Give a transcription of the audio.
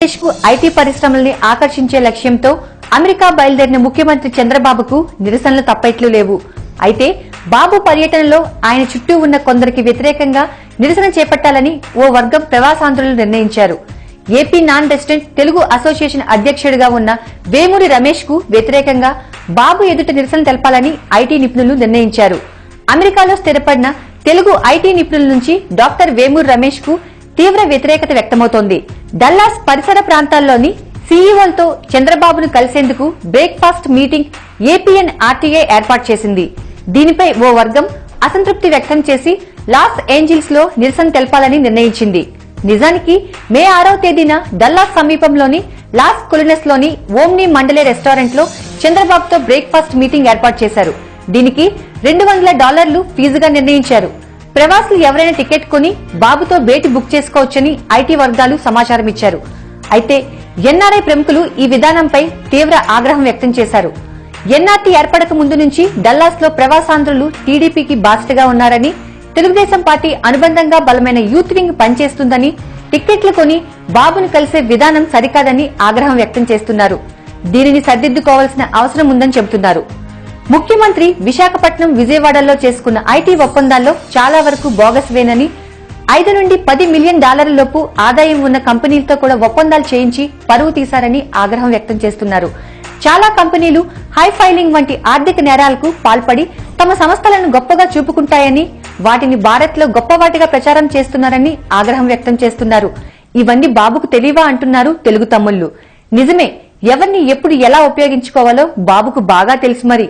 ఆంధ్రప్రదేశ్కు ఐటీ పరిశ్రమల్ని ఆకర్షించే లక్ష్యంతో అమెరికా బయలుదేరిన ముఖ్యమంత్రి చంద్రబాబుకు నిరసనలు తప్పేట్లు లేవు. అయితే బాబు పర్యటనలో ఆయన చుట్టూ ఉన్న కొందరికి వ్యతిరేకంగా నిరసన చేపట్టాలని ఓ వర్గం ప్రవాసాంధ్రులు నిర్ణయించారు. AP non resident Telugu association అధ్యక్షుడిగా ఉన్న వేమూరి రమేష్కు వ్యతిరేకంగా బాబు ఎదుట నిరసన తెలపాలని ఐటీ నిపుణులు నిర్ణయించారు. అమెరికాలో స్థిరపడిన తెలుగు ఐటీ నిపుణుల నుంచి డాక్టర్ వేమూరి రమేష్కు తీవ్ర వ్యతిరేకత వ్యక్తమవుతోంది. డల్లాస్ పరిసర ప్రాంతాల్లోని సీఈఓలతో చంద్రబాబును కలిసేందుకు బ్రేక్ఫాస్ట్ మీటింగ్ ఏపీఎన్ ఆర్టీఏ ఏర్పాటు చేసింది. దీనిపై ఓ వర్గం అసంతృప్తి వ్యక్తం చేసి లాస్ ఏంజిల్స్లో నిరసన తెలపాలని నిర్ణయించింది. నిజానికి మే ఆరవ తేదీన డల్లాస్ సమీపంలోని లాస్ కొలినస్లోని ఓమ్ని మండలే రెస్టారెంట్లో చంద్రబాబుతో బ్రేక్ఫాస్ట్ మీటింగ్ ఏర్పాటు చేశారు. దీనికి రెండు వందల డాలర్లు ఫీజుగా నిర్ణయించారు. ప్రవాసులు ఎవరైనా టికెట్ కొని బాబుతో భేటీ బుక్ చేసుకోవచ్చని ఐటీ వర్గాలు సమాచారం ఇచ్చారు. అయితే ఎన్ఆర్ఐ ప్రముఖులు ఈ విధానంపై తీవ్ర ఆగ్రహం వ్యక్తం చేశారు. ఎన్ఆర్టీ ఏర్పడక ముందు నుంచి డల్లాస్లో ప్రవాసాంధ్రులు టీడీపీకి బాసిటగా ఉన్నారని తెలుగుదేశం పార్టీ అనుబంధంగా బలమైన యూత్ వింగ్ పనిచేస్తుందని టిక్కెట్లు కొని బాబును కలిసే విధానం సరికాదని ఆగ్రహం వ్యక్తం చేస్తున్నారు. దీనిని సర్దిద్దుకోవాల్సిన అవసరం ఉందని చెబుతున్నారు. ముఖ్యమంత్రి విశాఖపట్నం విజయవాడలో చేసుకున్న ఐటీ ఒప్పందాల్లో చాలా వరకు బోగస్వేనని ఐదు నుండి పది మిలియన్ డాలర్ల లోపు ఆదాయం ఉన్న కంపెనీలతో కూడా ఒప్పందాలు చేయించి పరువు తీశారని ఆగ్రహం వ్యక్తం చేస్తున్నారు. చాలా కంపెనీలు హై ఫైలింగ్ వంటి ఆర్థిక నేరాలకు పాల్పడి తమ సంస్థలను గొప్పగా చూపుకుంటాయని వాటిని భారత్లో గొప్పవాటిగా ప్రచారం చేస్తున్నారని ఆగ్రహం వ్యక్తం చేస్తున్నారు. ఇవన్నీ బాబుకు తెలియవా అంటున్నారు తెలుగు తమ్ముళ్ళు నిజమే ఎవరిని ఎప్పుడు ఎలా ఉపయోగించుకోవాలో బాబుకు బాగా తెలుసు మరి.